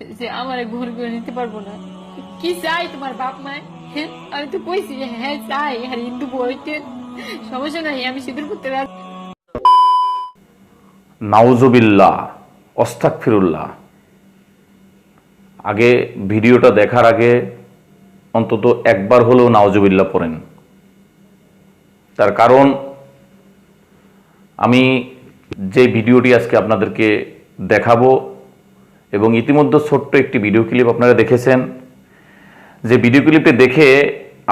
যে আমার ঘর করে নিতে পারব না। কি চাই তোমার বাপ মায় হ্যাঁ আমি তো কইছি হ্যাঁ চাই। আর হিন্দু বইতে সমস্যা নাই, আমি সিঁদুর করতে রাজি। নাউজুবিল্লাহ অস্তাক ফিরুল্লাহ আগে ভিডিওটা দেখার আগে অন্তত একবার হলেও নাউজুবিল্লাহ পড়েন। তার কারণ, আমি যে ভিডিওটি আজকে আপনাদেরকে দেখাবো এবং ইতিমধ্যে ছোট্ট একটি ভিডিও ক্লিপ আপনারা দেখেছেন। যে ভিডিও ক্লিপটি দেখে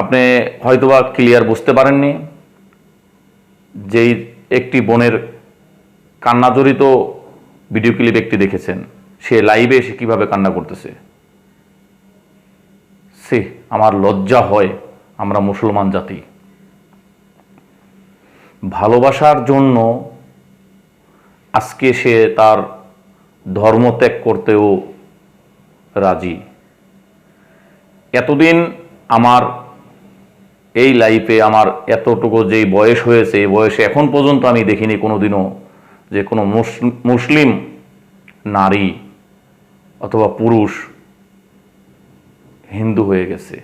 আপনি হয়তোবা ক্লিয়ার বুঝতে পারেননি যেই একটি বোনের কান্না জড়িত ভিডিও ক্লিপ একটি দেখেছেন। সে লাইভে এসে কীভাবে কান্না করতেছে? সে আমার লজ্জা হয়, আমরা মুসলমান জাতি। ভালোবাসার জন্য আজকে সে তার ধর্ম ত্যাগ করতেও রাজি। এতদিন আমার এই লাইফে আমার এতটুকু যেই বয়স হয়েছে, এই বয়সে এখন পর্যন্ত আমি দেখিনি কোনোদিনও যে কোনো মুসলিম নারী অথবা পুরুষ হিন্দু হয়ে গেছে।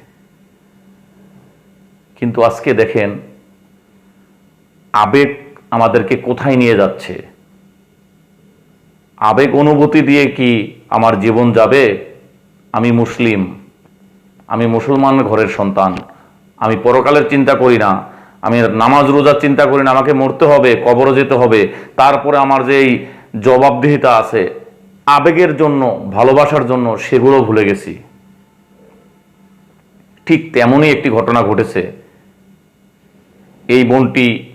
কিন্তু আজকে দেখেন, আবেগ আমাদেরকে কোথায় নিয়ে যাচ্ছে? আবেগ অনুভূতি দিয়ে কি আমার জীবন যাবে? আমি মুসলিম। আমি মুসলমান ঘরের সন্তান। আমি পরকালের চিন্তা করি না। আমি নামাজ রোজার চিন্তা করি না। আমাকে মরতে হবে কবরও যেতে হবে। তারপরে আমার যে এই জবাবদিহিতা আছে, আবেগের জন্য, ভালোবাসার জন্য সেগুলো ভুলে গেছি। ঠিক তেমনই একটি ঘটনা ঘটেছে। এই বোনটি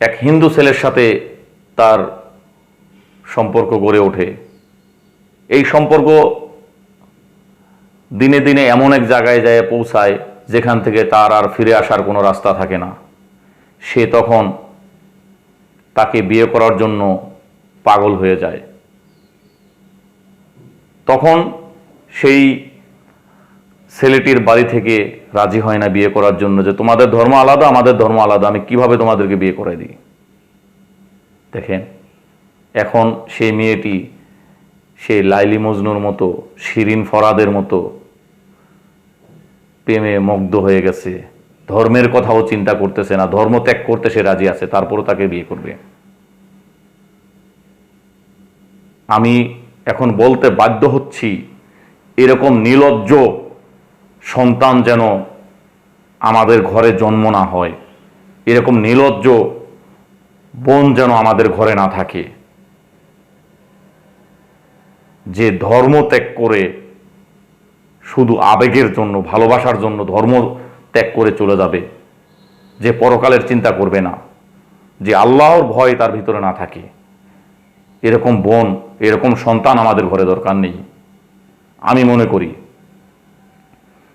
এক হিন্দু ছেলের সাথে তার সম্পর্ক গড়ে ওঠে। এই সম্পর্ক দিনে দিনে এমন এক জায়গায় যায় পৌঁছায়, যেখান থেকে তার আর ফিরে আসার কোনো রাস্তা থাকে না। সে তখন তাকে বিয়ে করার জন্য পাগল হয়ে যায়। তখন সেই ছেলেটির বাড়ি থেকে রাজি হয় না বিয়ে করার জন্য, যে তোমাদের ধর্ম আলাদা, আমাদের ধর্ম আলাদা, আমি কীভাবে তোমাদেরকে বিয়ে করে দিই? দেখেন এখন সেই মেয়েটি, সেই লাইলি মজনুর মতো, শিরিন ফরাদের মতো প্রেমে মুগ্ধ হয়ে গেছে। ধর্মের কথাও চিন্তা করতেছে না, ধর্ম ত্যাগ করতে সে রাজি আছে, তারপরও তাকে বিয়ে করবে। আমি এখন বলতে বাধ্য হচ্ছি, এরকম নির্লজ্জ সন্তান যেন আমাদের ঘরে জন্ম না হয়। এরকম নির্লজ্জ বোন যেন আমাদের ঘরে না থাকে। যে ধর্ম ত্যাগ করে শুধু আবেগের জন্য, ভালোবাসার জন্য ধর্ম ত্যাগ করে চলে যাবে, যে পরকালের চিন্তা করবে না, যে আল্লাহর ভয় তার ভিতরে না থাকে। এরকম বোন, এরকম সন্তান আমাদের ঘরে দরকার নেই, আমি মনে করি।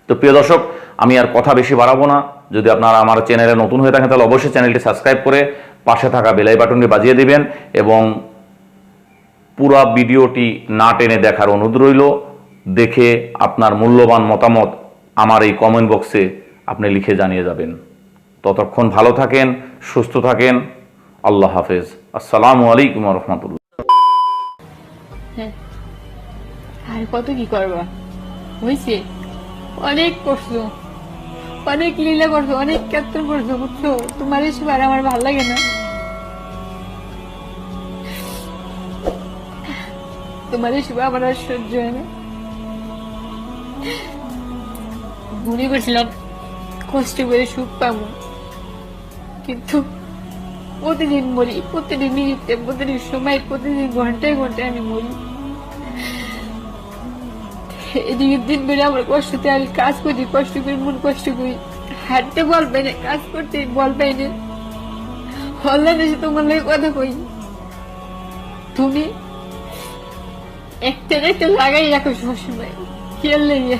তো প্রিয় দর্শক, আমি আর কথা বেশি বাড়াবো না। যদি আপনারা আমার চ্যানেলে নতুন হয়ে থাকেন, তাহলে অবশ্যই চ্যানেলটি সাবস্ক্রাইব করে পাশে থাকা বেলাই বাটনটি বাজিয়ে দিবেন এবং পুরা ভিডিওটি না টেনে দেখার অনুরোধ রইল। দেখে আপনার মূল্যবান মতামত আমার এই কমেন্ট বক্সে আপনি লিখে জানিয়ে যাবেন। ততক্ষণ ভালো থাকেন, সুস্থ থাকেন। আল্লাহ হাফেজ। আসসালামু আলাইকুম রহমতুল্লাহ। হ্যাঁ। আর কত কি করবা? হয়েছে অনেক করছ। অনেক লীলা করছ, অনেক কেতন করছ, বুঝছ? তোমার এসব আর আমার ভালো লাগে না। তোমার এসব আমার আর সহ্য হয় না। মনে করছিলাম কষ্ট করে সুখ পাবো। কিন্তু প্রতিদিন মরি, প্রতিদিন মিনিটে প্রতিদিন সময়, প্রতিদিন ঘন্টায় ঘন্টায় আমি মরি। এদিকে দিন বেড়ে আমার কষ্টতে আমি কাজ করি, কষ্ট করি মন কষ্ট করি। হাঁটতে বল পাই না, কাজ করতে বল পাই না। অনলাইন এসে তোমার লাগে কথা কই। তুমি একটা একটা লাগাই রাখো সবসময়। খেয়াল লেগে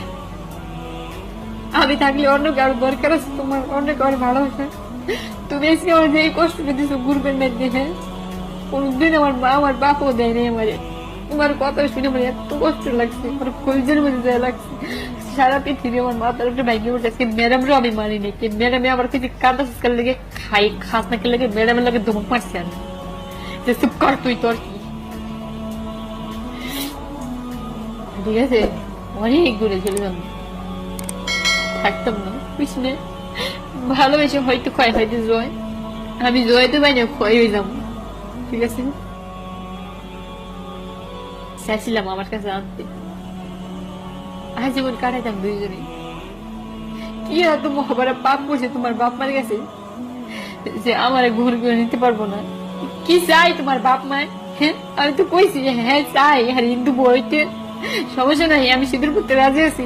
আমি থাকলে অন্য কারও দরকার আছে তোমার অন্য কারও ভালোবাসা। তুমি আজকে আমার যে এই কষ্টটা দিছো ঘুরবেন না দেখে। কোনদিন আমার মা আমার বাপও দেয় নাই আমারে। তোমার কথা শুনে আমার এত কষ্ট লাগছে, আমার কলজের মধ্যে দেয়া লাগছে। সারা পৃথিবী আমার মাথার উপরে ভাইকে উঠে আজকে ম্যাডামরও আমি মানি নাই। কি ম্যাডামে আমার কিছু কাঁদা সুস্কার লেগে খাই খাস না লেগে ম্যাডামের লাগে ধমক মারছে আমি যে চুপ কর তুই, তোর ঠিক আছে? অনেক চলে যাব। থাকতাম না। পিছনে ভালোবেসে হয়তো ক্ষয় হয়তো জয়। আমি জয় তো পাই না, ক্ষয় হয়ে যাব। ঠিক আছে? চাইছিলাম আমার কাছে আনতে। আজীবন কাটাইতাম দুইজনে। কি এত মহাবারা পাপ করছে তোমার বাপ মার গেছে যে আমার ঘুর করে নিতে পারব না। কি চাই তোমার বাপ মায় হ্যাঁ? আমি তো কইছি হ্যাঁ চাই। আর হিন্দু বইতে সমস্যা নাই আমি সিঁদুর করতে রাজি আছি।